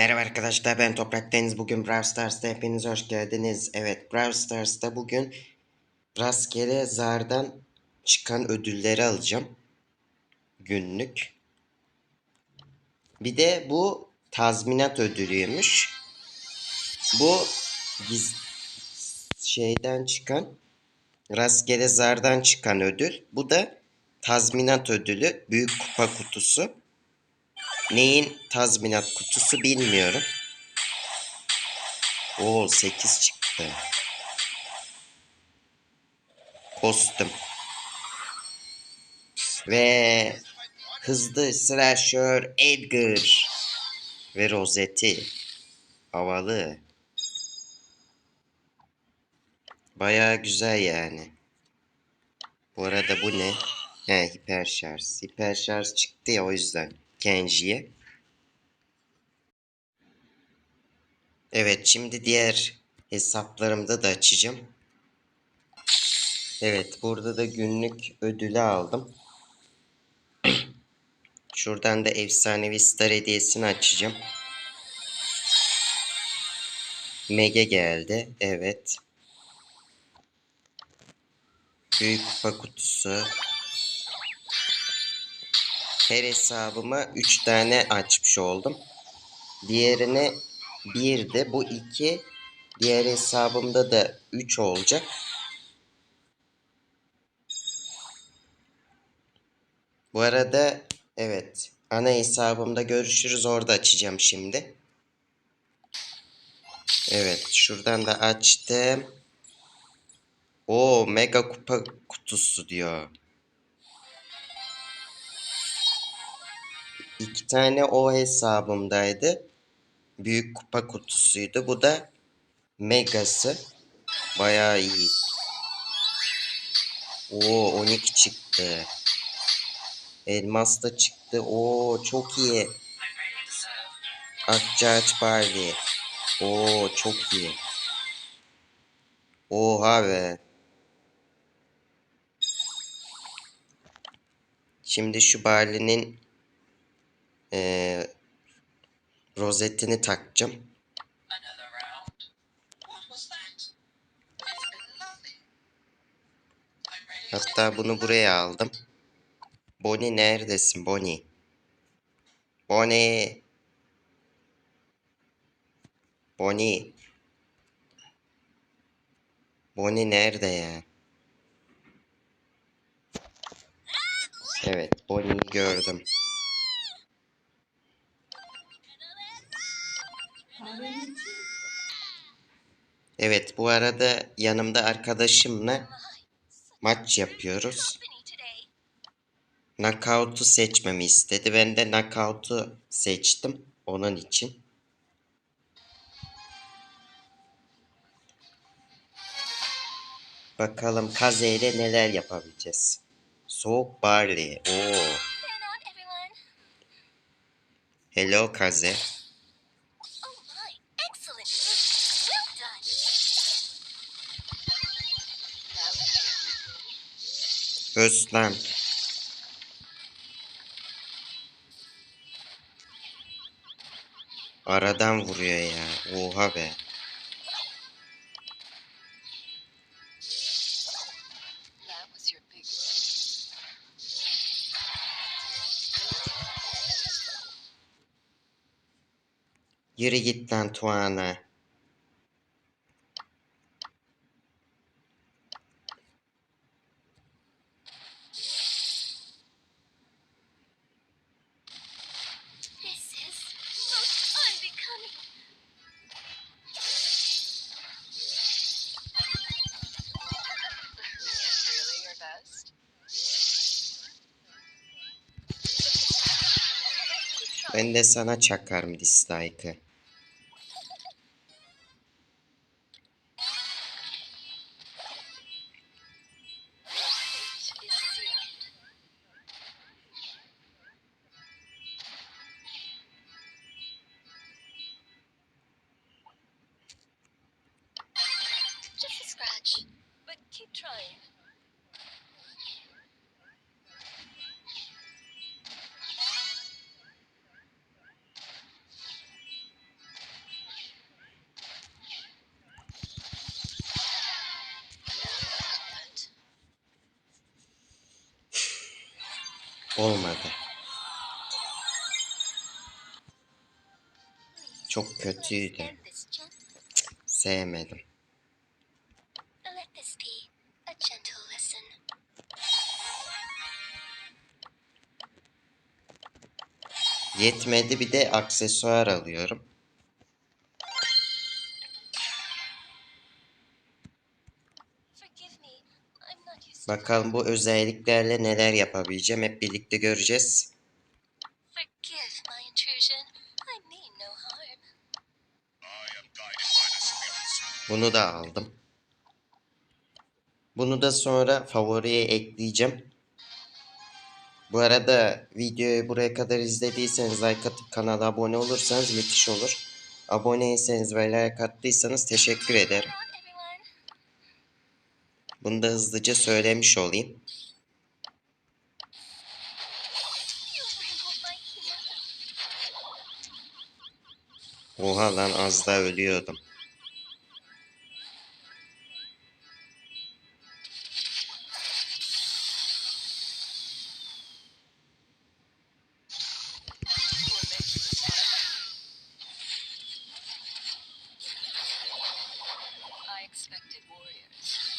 Merhaba arkadaşlar ben Toprak Deniz. Bugün Brawl Stars'ta hepiniz hoş geldiniz. Evet Brawl Stars'ta bugün rastgele zardan çıkan ödülleri alacağım. Günlük. Bir de bu tazminat ödülüymüş. Bu giz şeyden çıkan rastgele zardan çıkan ödül. Bu da tazminat ödülü. Büyük kupa kutusu. Neyin tazminat kutusu bilmiyorum. Oo 8 çıktı. Kostüm. Ve hızlı slasher Edgar. Ve rozeti. Havalı. Baya güzel yani. Bu arada bu ne? He hiper şarj. Hiper şarj çıktı ya o yüzden. Kenji'ye. Evet şimdi diğer hesaplarımda da açacağım. Evet burada da günlük ödülü aldım. Şuradan da efsanevi star hediyesini açacağım. Mega geldi. Evet. Büyük kupa kutusu. Her hesabıma 3 tane açmış oldum. Diğerine 1'di. Bu 2. Diğer hesabımda da 3 olacak. Bu arada evet ana hesabımda görüşürüz. Orada açacağım şimdi. Evet şuradan da açtım. O mega kupa kutusu diyor. İki tane o hesabımdaydı. Büyük kupa kutusuydu. Bu da megası. Bayağı iyi. Oo 12 çıktı. Elmas da çıktı. Oo çok iyi. Akçaaç Barbie. Oo çok iyi. Oha be. Şimdi şu Barley'nin eee rozetini takacağım. Hatta bunu buraya aldım. Bonnie neredesin Bonnie? Bonnie. Bonnie. Bonnie nerede ya? Evet, Bonnie'yi gördüm. Evet, bu arada yanımda arkadaşımla maç yapıyoruz. Knockout'u seçmemi istedi. Ben de Knockout'u seçtim onun için. Bakalım Kaze ile neler yapabileceğiz. Soğuk Barley. Oo. Hello Kaze. Özlem. Aradan vuruyor ya. Oha be. Yürü git lan Tuana. Ben de sana çakarım dislike'ı. Just a scratch. But keep trying. Olmadı. Çok kötüydü. Gently. Sevmedim. Yetmedi bir de aksesuar alıyorum. Bakalım bu özelliklerle neler yapabileceğim hep birlikte göreceğiz. Bunu da aldım. Bunu da sonra favoriye ekleyeceğim. Bu arada videoyu buraya kadar izlediyseniz like atıp kanala abone olursanız müthiş olur. Aboneyseniz ve like attıysanız teşekkür ederim. Bunu da hızlıca söylemiş olayım. Oha lan az daha ölüyordum. Expected warriors,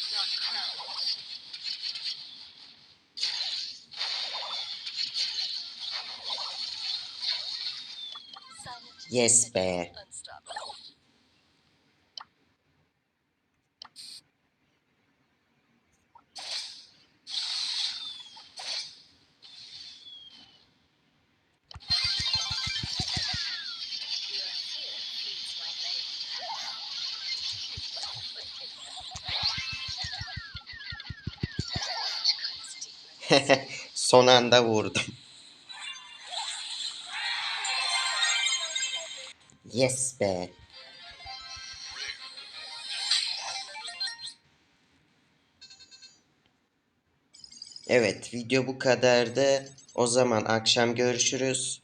Yes be. Son anda vurdum. Yes be. Evet video bu kadardı. O zaman akşam görüşürüz.